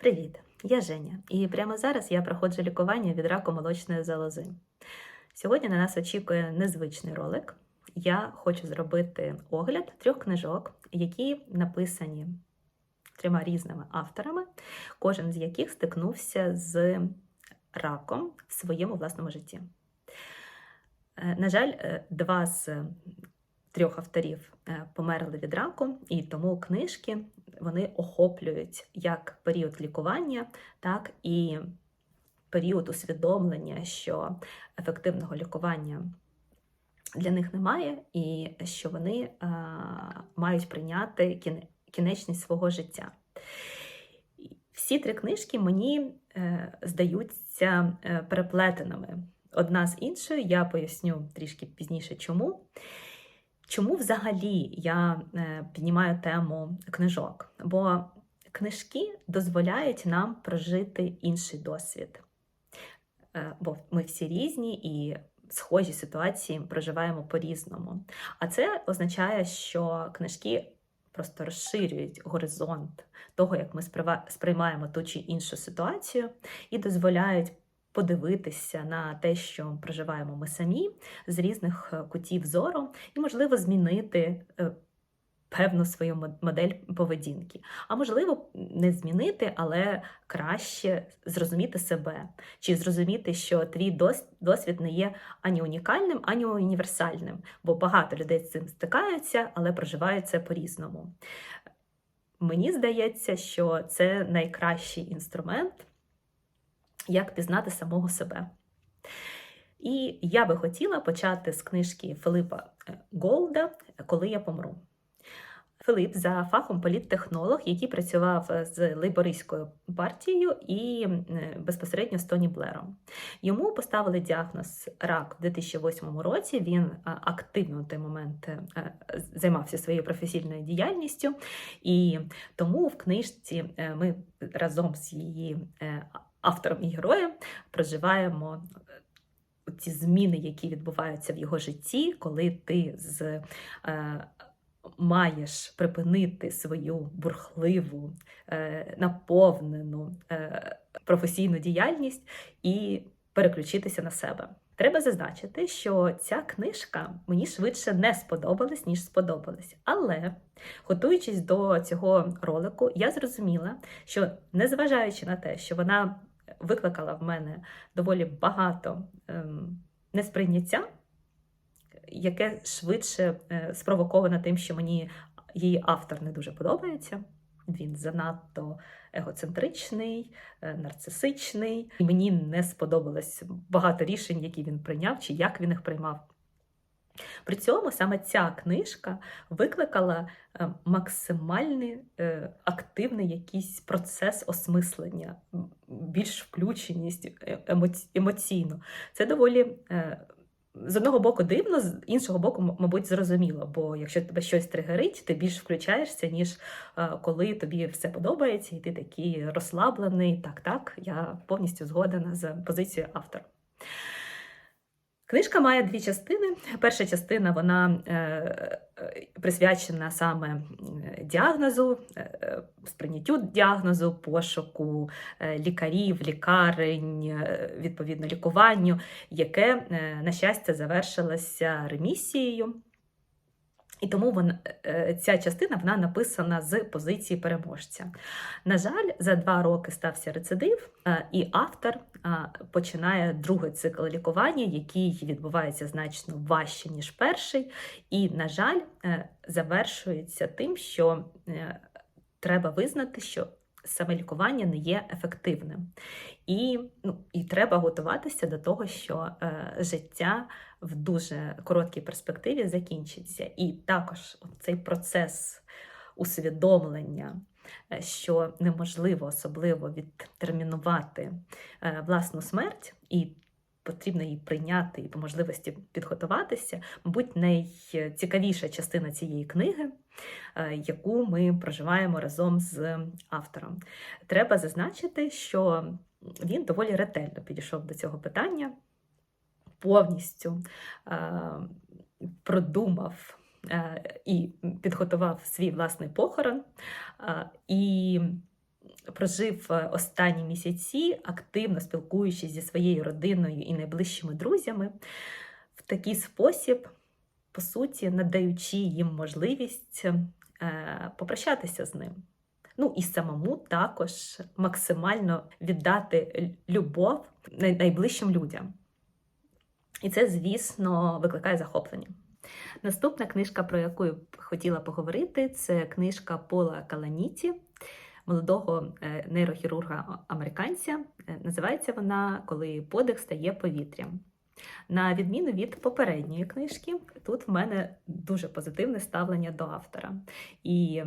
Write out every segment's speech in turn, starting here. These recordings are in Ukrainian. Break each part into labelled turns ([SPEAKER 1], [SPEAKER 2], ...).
[SPEAKER 1] Привіт, я Женя, і прямо зараз я проходжу лікування від раку молочної залози. Сьогодні на нас очікує незвичний ролик. Я хочу зробити огляд трьох книжок, які написані трьома різними авторами, кожен з яких стикнувся з раком в своєму власному житті. Е, На жаль, е, два з трьох авторів е, померли від раку, і тому книжки вони охоплюють як період лікування, так і період усвідомлення, що ефективного лікування для них немає, і що вони а, мають прийняти кіне- кінечність свого життя. Всі три книжки мені е, здаються е, переплетеними одна з іншою. Я поясню трішки пізніше, чому. Чому взагалі я е, піднімаю тему книжок? Бо книжки дозволяють нам прожити інший досвід. Е, Бо ми всі різні і схожі ситуації проживаємо по-різному. А це означає, що книжки просто розширюють горизонт того, як ми сприймаємо ту чи іншу ситуацію, і дозволяють подивитися на те, що проживаємо ми самі з різних е, кутів зору, і, можливо, змінити е, певну свою модель поведінки. А можливо, не змінити, але краще зрозуміти себе, чи зрозуміти, що твій досвід не є ані унікальним, ані універсальним, бо багато людей з цим стикаються, але проживають це по-різному. Мені здається, що це найкращий інструмент, як пізнати самого себе. І я би хотіла почати з книжки Филипа е, Голда Коли я помру. Филип за фахом політтехнолог, який працював е, з лейбористською партією і е, безпосередньо з Тоні Блером. Йому поставили діагноз рак в 2008 році. Він активно на той момент займався своєю професійною діяльністю, і тому в книжці ми разом з її автором і героєм проживаємо е, ці зміни, які відбуваються в його житті, коли ти з е, маєш припинити свою бурхливу, е, наповнену професійну діяльність і переключитися на себе. Треба зазначити, що ця книжка мені швидше не сподобалась, ніж сподобалась. Але, готуючись до цього ролику, я зрозуміла, що незважаючи на те, що вона викликала в мене доволі багато ем, несприйняття, яке швидше е, спровоковане тим, що мені її автор не дуже подобається. Він занадто егоцентричний, е, нарцисичний. І мені не сподобалось багато рішень, які він прийняв, чи як він їх приймав. При цьому саме ця книжка викликала е, максимальний е, активний якийсь процес осмислення, більш включеність е, емоційно. Це доволі. з одного боку дивно, з іншого боку, мабуть, зрозуміло, бо якщо тебе щось тригерить, ти більш включаєшся, ніж коли тобі все подобається, і ти такий розслаблений. Так, так, я повністю згодена з позицією автора. Книжка має дві частини. Перша частина вона е, е, присвячена саме діагнозу, е, сприйняттю діагнозу, пошуку лікарів, лікарень, відповідно лікуванню, яке, на щастя, завершилося ремісією. І тому вон, е, ця частина вона написана з позиції переможця. На жаль, за два роки стався рецидив, е, і автор е, починає другий цикл лікування, який відбувається значно важче, ніж перший. І, на жаль, е, завершується тим, що е, треба визнати, що саме лікування не є ефективним. І, ну, і треба готуватися до того, що е, життя в дуже короткій перспективі закінчиться. І також цей процес усвідомлення, е, що неможливо особливо відтермінувати е, власну смерть, і потрібно її прийняти і по можливості підготуватися, мабуть, найцікавіша частина цієї книги, е, яку ми проживаємо разом з автором. Треба зазначити, що він доволі ретельно підійшов до цього питання, повністю е, продумав е, і підготував свій власний похорон. Е, і прожив останні місяці, активно спілкуючись зі своєю родиною і найближчими друзями, в такий спосіб, по суті, надаючи їм можливість попрощатися з ним. Ну і самому також максимально віддати любов найближчим людям. І це, звісно, викликає захоплення. Наступна книжка, про яку я хотіла поговорити, це книжка Пола Каланіті, молодого е, нейрохірурга американця. Е, Називається вона Коли подих стає повітрям. На відміну від попередньої книжки, тут в мене дуже позитивне ставлення до автора. І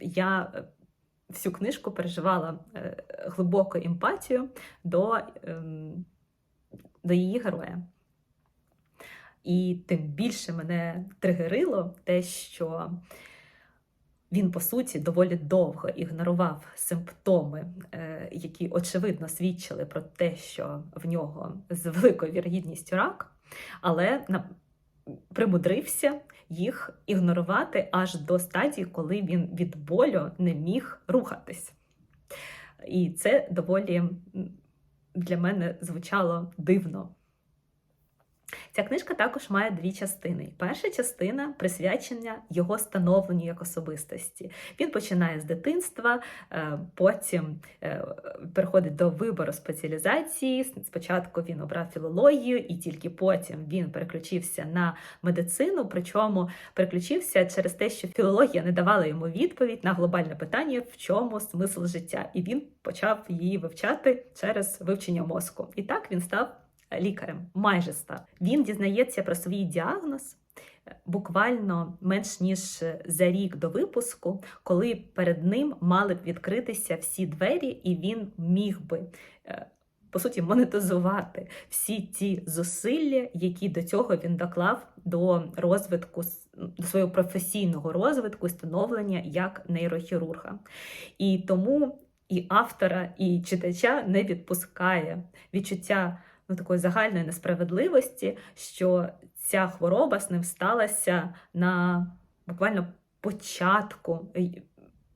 [SPEAKER 1] я е, всю книжку переживала глибоку емпатію до, ем, до її героя. І тим більше мене тригерило те, що він, по суті, доволі довго ігнорував симптоми, е, які очевидно свідчили про те, що в нього з великою вірогідністю рак, але примудрився їх ігнорувати аж до стадії, коли він від болю не міг рухатись. І це доволі для мене звучало дивно. Ця книжка також має дві частини. Перша частина присвячена його становленню як особистості. Він починає з дитинства, е, потім е, переходить до вибору спеціалізації. Спочатку він обрав філологію, і тільки потім він переключився на медицину. Причому переключився через те, що філологія не давала йому відповідь на глобальне питання, в чому смисл життя. І він почав її вивчати через вивчення мозку. І так він став лікарем, майже став. Він дізнається про свій діагноз е, буквально менш ніж за рік до випуску, коли перед ним мали б відкритися всі двері, і він міг би. е, По суті, монетизувати всі ті зусилля, які до цього він доклав до розвитку до свого професійного розвитку, становлення як нейрохірурга. І тому і автора, і читача не відпускає відчуття ну, такої загальної несправедливості, що ця хвороба з ним сталася на буквально початку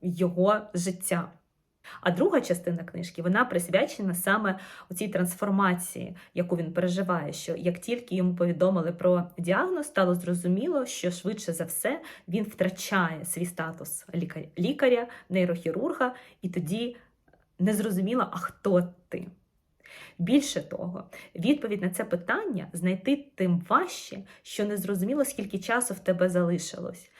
[SPEAKER 1] його життя. А друга частина книжки вона присвячена саме цій трансформації, яку він переживає. Що як тільки йому повідомили про діагноз, стало зрозуміло, що швидше за все він втрачає свій статус лікаря нейрохірурга, і тоді не зрозуміло, а хто ти. Більше того, відповідь на це питання знайти тим важче, що не зрозуміло, скільки часу в тебе залишилось.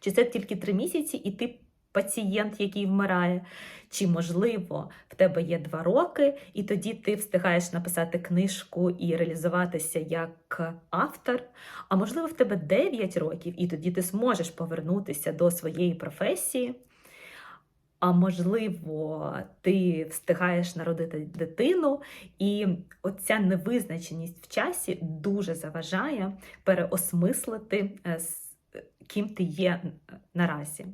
[SPEAKER 1] Чи це тільки три місяці, і ти пацієнт, який вмирає, чи, можливо, в тебе є два роки, і тоді ти встигаєш написати книжку і реалізуватися як автор. А можливо, в тебе 9 років, і тоді ти зможеш повернутися до своєї професії. А можливо, ти встигаєш народити дитину, і оця невизначеність в часі дуже заважає переосмислити, е, ким ти є наразі.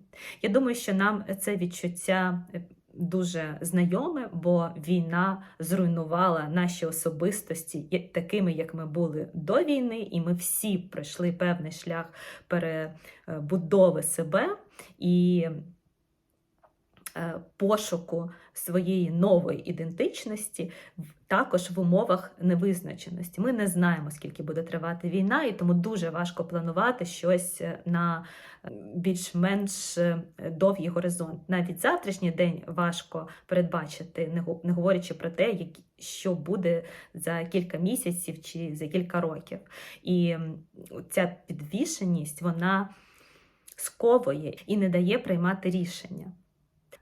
[SPEAKER 1] Я думаю, що нам це відчуття е, дуже знайоме, бо війна зруйнувала наші особистості такими, як ми були до війни, і ми всі пройшли певний шлях перебудови себе і е, пошуку своєї нової ідентичності також в умовах невизначеності. Ми не знаємо, скільки буде тривати війна, і тому дуже важко планувати щось е, на е, більш-менш е, довгий горизонт. Навіть завтрашній день важко передбачити, не говорячи про те, що буде за кілька місяців чи за кілька років. І ця підвішеність вона сковує і не дає приймати рішення.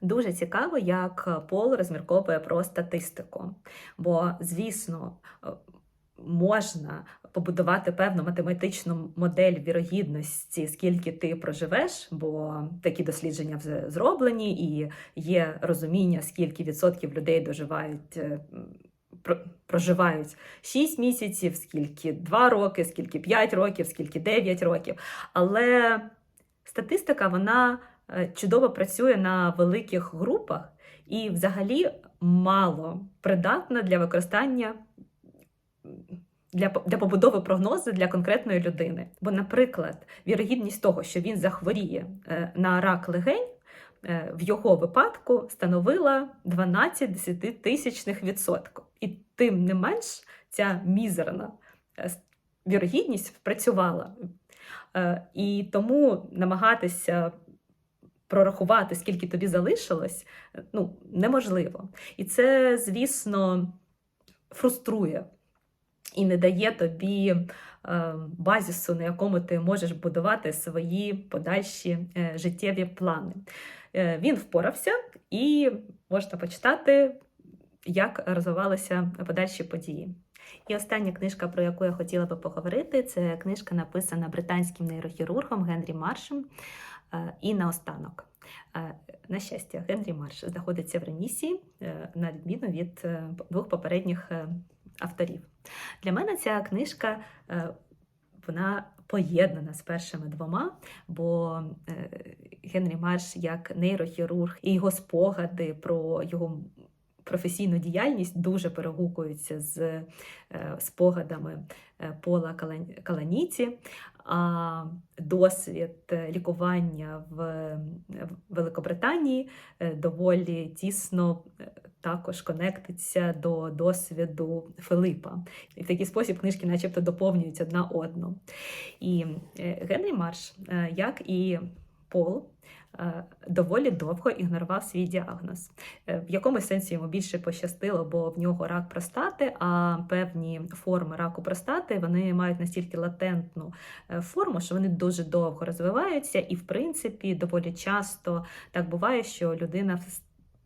[SPEAKER 1] Дуже цікаво, як Пол розмірковує про статистику. Бо, звісно, е, можна побудувати певну математичну модель вірогідності, скільки ти проживеш, бо такі дослідження вже зроблені, і є розуміння, скільки відсотків людей доживають. е, Проживають 6 місяців, скільки 2 роки, скільки 5 років, скільки 9 років. Але статистика вона е, чудово працює на великих групах і взагалі мало придатна для використання для, для побудови прогнозу для конкретної людини. Бо, наприклад, вірогідність того, що він захворіє е, на рак легень, е, в його випадку становила 12 десятитисячних відсотка. І тим не менш ця мізерна е, вірогідність спрацювала. Е, І тому намагатися прорахувати, скільки тобі залишилось, ну, неможливо. І це, звісно, фруструє і не дає тобі е, базісу, на якому ти можеш будувати свої подальші е, життєві плани. Е, Він впорався, і можна почитати, як розвивалися подальші події. І остання книжка, про яку я хотіла би поговорити, це книжка, написана британським нейрохірургом Генрі Маршем. Е, І наостанок. Е, На щастя, Генрі Марш знаходиться в ремісії, е, на відміну від двох попередніх авторів. Для мене ця книжка вона поєднана з першими двома, бо Генрі Марш як нейрохірург і його спогади про його професійну діяльність дуже перегукуються з е, спогадами е, Пола Калан- Каланіці. Досвід е, лікування в Великобританії доволі тісно також конектиться до досвіду Филипа. І в такий спосіб книжки, начебто, доповнюють одна одну. І Генрі Марш, як і Пол, доволі довго ігнорував свій діагноз. Е, В якомусь сенсі йому більше пощастило, бо в нього рак простати, а певні форми раку простати вони мають настільки латентну е, форму, що вони дуже довго розвиваються, і, в принципі, доволі часто так буває, що людина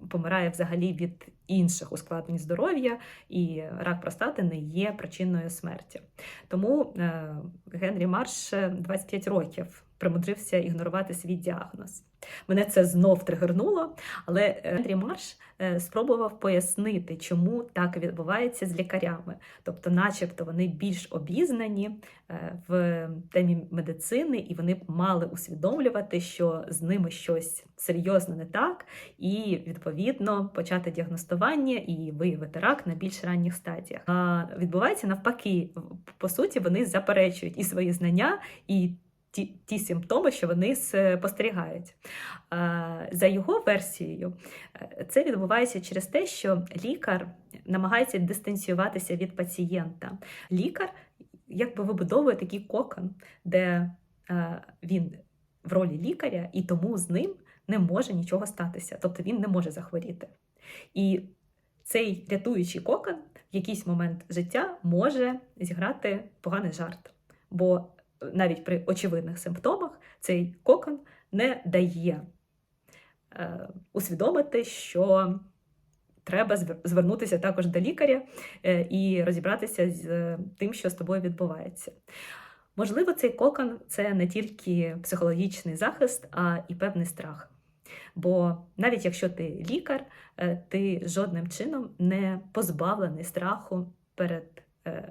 [SPEAKER 1] помирає взагалі від інших ускладнень здоров'я, і рак простати не є причиною смерті. Тому е, Генрі Марш е, 25 років примудрився ігнорувати свій діагноз. Мене це знов тригернуло, але е, Генрі Марш е, спробував пояснити, чому так відбувається з лікарями. Тобто, начебто, вони більш обізнані е, в темі медицини, і вони мали усвідомлювати, що з ними щось серйозно не так, і відповідно почати діагностування і виявити рак на більш ранніх стадіях. А відбувається навпаки, по суті, вони заперечують і свої знання, і ті, ті симптоми, що вони спостерігають. За його версією, е, це відбувається через те, що лікар намагається дистанціюватися від пацієнта. Лікар якби вибудовує такий кокон, де е, він в ролі лікаря, і тому з ним не може нічого статися. Тобто він не може захворіти. І цей рятуючий кокон в якийсь момент життя може зіграти поганий жарт. Бо навіть при очевидних симптомах цей кокон не дає е, усвідомити, що треба звернутися також до лікаря е, і розібратися з е, тим, що з тобою відбувається. Можливо, цей кокон це не тільки психологічний захист, а і певний страх. Бо навіть якщо ти лікар, ти жодним чином не позбавлений страху перед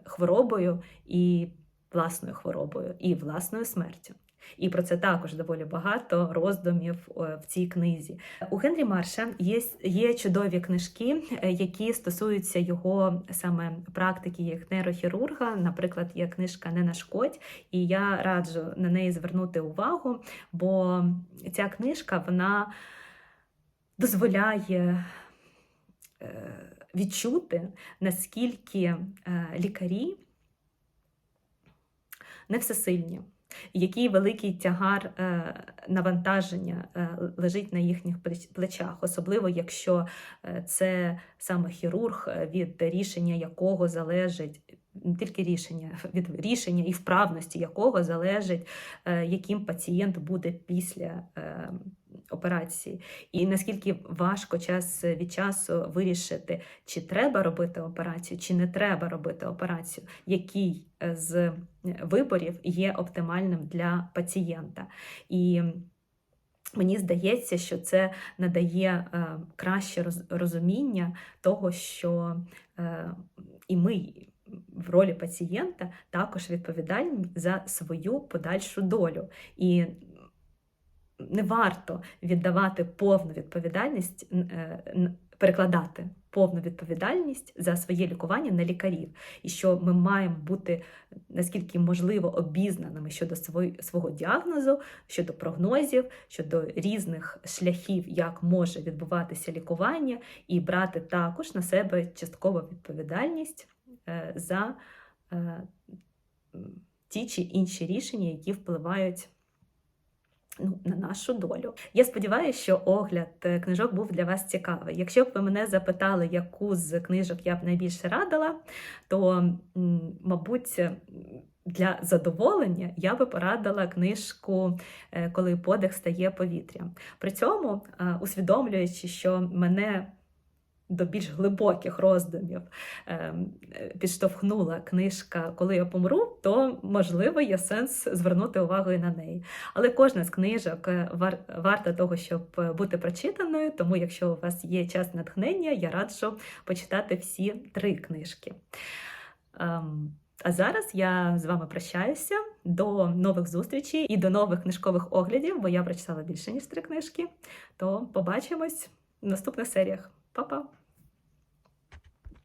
[SPEAKER 1] хворобою і власною хворобою, і власною смертю. І про це також доволі багато роздумів е, в цій книзі. У Генрі Марша є, є чудові книжки, е, які стосуються його саме практики як нейрохірурга. Наприклад, є книжка Не нашкодь, і я раджу на неї звернути увагу, бо ця книжка вона дозволяє е, відчути, наскільки лікарі не всесильні, який великий тягар е, навантаження е, лежить на їхніх плеч- плечах, особливо якщо е, це саме хірург, від рішення якого залежить. Не тільки рішення, від рішення і вправності якого залежить, яким пацієнт буде після операції, і наскільки важко час від часу вирішити, чи треба робити операцію, чи не треба робити операцію, який е, з виборів є оптимальним для пацієнта. І Мені здається, що це надає е, краще розуміння того, що е, і ми в ролі пацієнта також відповідальні за свою подальшу долю. І не варто віддавати повну відповідальність е, перекладати повну відповідальність за своє лікування на лікарів, і що ми маємо бути наскільки можливо обізнаними щодо свого діагнозу, щодо прогнозів, щодо різних шляхів, як може відбуватися лікування, і брати також на себе часткову відповідальність е, за е, ті чи інші рішення, які впливають. Ну, на нашу долю. Я сподіваюся, що огляд е, книжок був для вас цікавий. Якщо б ви мене запитали, яку з книжок я б найбільше радила, то, мабуть, для задоволення я би порадила книжку е, Коли подих стає повітрям. При цьому, е, усвідомлюючи, що мене до більш глибоких роздумів е, підштовхнула книжка Коли я помру, то можливо є сенс звернути увагу і на неї. Але кожна з книжок е, варта того, щоб бути прочитаною. Тому, якщо у вас є час натхнення, я раджу почитати всі три книжки. Ем, А зараз я з вами прощаюся до нових зустрічей і до нових книжкових оглядів, бо я прочитала більше ніж три книжки. То побачимось в наступних серіях. Па-па!